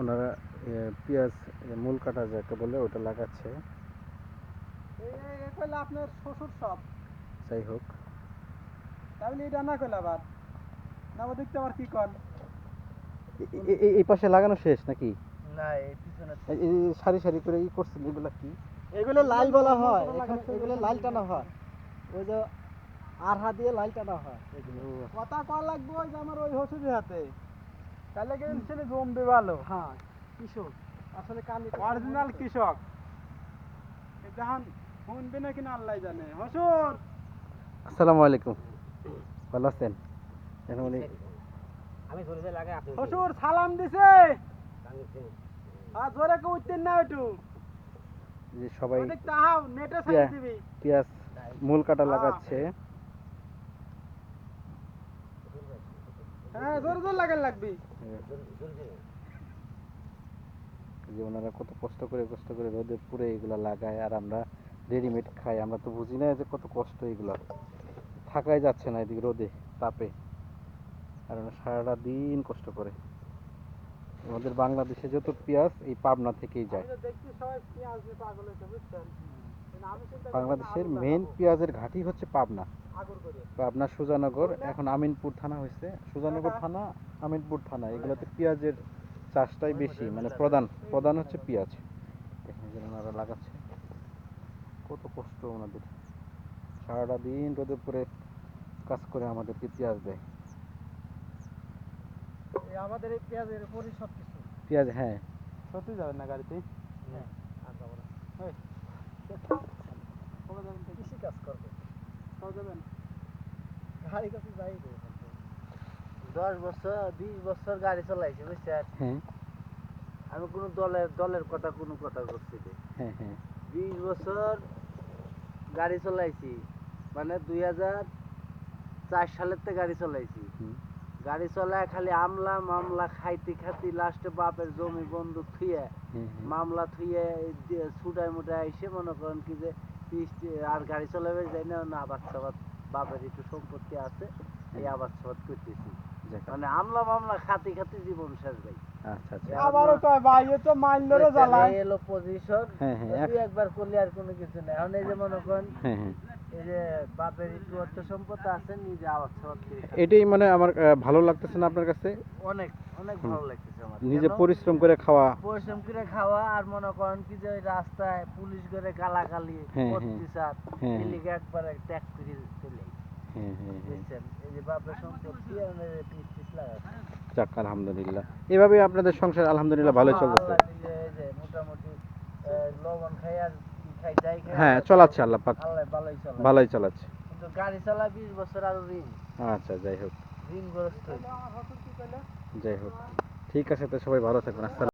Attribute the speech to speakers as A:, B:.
A: ওনারা পেঁয়াজ মূল কাটা যাকে বলে ওটা লাগাচ্ছে।
B: আপনার শ্বশুর সব?
A: যাই হোক।
B: তাহলে এটা না আবার না দেখতে আবার কি
A: এই পাশে লাগানো শেষ নাকি?
C: না এই পিছনে
A: সারি সারি করে ই করছেন এগুলা কি?
B: এগুলো লাল বলা হয়। এখানে এগুলো লাল টানা হয়। ওই যে আরহা দিয়ে লাল টানা হয়। কথা কল লাগবে ওই যে আমার ওই হসুরের হাতে। তাহলে কি ছেলে জমবে ভালো। হ্যাঁ কৃষক। আসলে কালি অরিজিনাল কৃষক। শুনবে না কিনা আল্লাহ জানে। হসুর
A: আসসালামু আলাইকুম। ভালো আছেন? এখন উনি
C: আমি লাগাই আপনি
B: হসুর সালাম দিছে। আর জোরে কেউ উঠতেন না একটু।
A: যে সবাই
B: নেটে সাইড দিবি।
A: পেঁয়াজ মূল কাটা। লাগাচ্ছে।
B: হ্যাঁ জোরে জোরে লাগান লাগবি।
A: যে ওনারা কত কষ্ট করে কষ্ট করে রোদে পুড়ে এগুলা লাগায় আর আমরা রেডিমেড খাই। আমরা তো বুঝি না যে কত কষ্ট এগুলা। থাকাই যাচ্ছে না এদিকে রোদে তাপে। আর ওরা সারাটা দিন কষ্ট করে। আমাদের বাংলাদেশে যত পেঁয়াজ এই পাবনা থেকেই যায়।
B: দেখছি সবাই পেঁয়াজ পাগল হয়েছে বুঝছেন
A: বাংলাদেশের মেন পেঁয়াজের ঘাঁটি হচ্ছে পাবনা। পাবনা সুজানগর এখন আমিনপুর থানা হয়েছে। সুজানগর থানা আমিনপুর থানা এগুলোতে পেঁয়াজের চাষটাই বেশি মানে প্রধান প্রধান হচ্ছে পেঁয়াজ। দেখেন ওনারা লাগাচ্ছে কত কষ্ট ওনাদের। সারাটা দিন রোদে পরে কাজ করে আমাদেরকে পেঁয়াজ দেয়।
B: আমাদের এই পেঁয়াজের উপরই সব কিছু?
A: পেঁয়াজ হ্যাঁ।
B: সত্যি যাবেন না গাড়িতে? কবে যাবেন কৃষি কাজ করবে। কবে যাবেন? গাড়ি কাছে যাই
C: দশ বছর বিশ বছর গাড়ি চালাইছি বুঝছেন?
A: হ্যাঁ।
C: আমি কোনো দলের দলের কথা কোনো কথা করছি না।
A: হ্যাঁ হ্যাঁ।
C: বিশ বছর গাড়ি চালাইছি। মানে দুই হাজার চার সালের থেকে গাড়ি চালাইছি। গাড়ি চলায় খালি আমলা মামলা খাইতে খাইতে লাস্টে বাপের জমি বন্ধু থুয়ে। মামলা থুয়ে ছুটায় মুটায় এসে মনে করেন কি যে আর গাড়ি চলাবে যাই না আবার আবাদ সাবাদ বাপের একটু সম্পত্তি আছে এই আবাদ সাবাদ করতেছি। মানে আমলা মামলা খাতি খাতে জীবন শেষ ভাই।
B: আবারও কয় ভাই এ তো মাইন্ডরে জ্বালায়।
C: এলো পজিশন
A: হ্যাঁ হ্যাঁ। এক-
C: দুই একবার করলে আর কোনো কিছু নেই। এখন এই যে মনে করেন
A: হ্যাঁ
C: এই যে বাপের একটু অর্থ সম্পদ আছে নিজে।
A: এটাই মানে আমার ভালো লাগতেছে না আপনার কাছে?
C: অনেক অনেক ভালো লাগতেছে আমার।
A: নিজে পরিশ্রম করে খাওয়া।
C: পরিশ্রম করে খাওয়া আর মনে করেন কি যে রাস্তায় পুলিশ করে গালাগালি
A: হ্যাঁ।
C: এলিগে একবারে ট্যাগ করে চলে।
A: হ্যাঁ হ্যাঁ হ্যাঁ।
C: এই যে বাপের সম্পত্তি আর পিস পিস লাগাচ্ছে।
A: যাক আলহামদুলিল্লাহ। এভাবে আপনাদের সংসার আলহামদুলিল্লাহ ভালোই চলতেছে। হ্যাঁ চলাচ্ছে আল্লাহ পাক।
C: ভালোই চলাচ্ছে।
A: ভালোই চালাচ্ছে।
C: কিন্তু গাড়ি চালা বিশ বছর আর ঋণ।
A: আচ্ছা যাই হোক।
C: ঋণগ্রস্ত।
A: যাই হোক। ঠিক আছে তো সবাই ভালো থাকবেন আসসালাম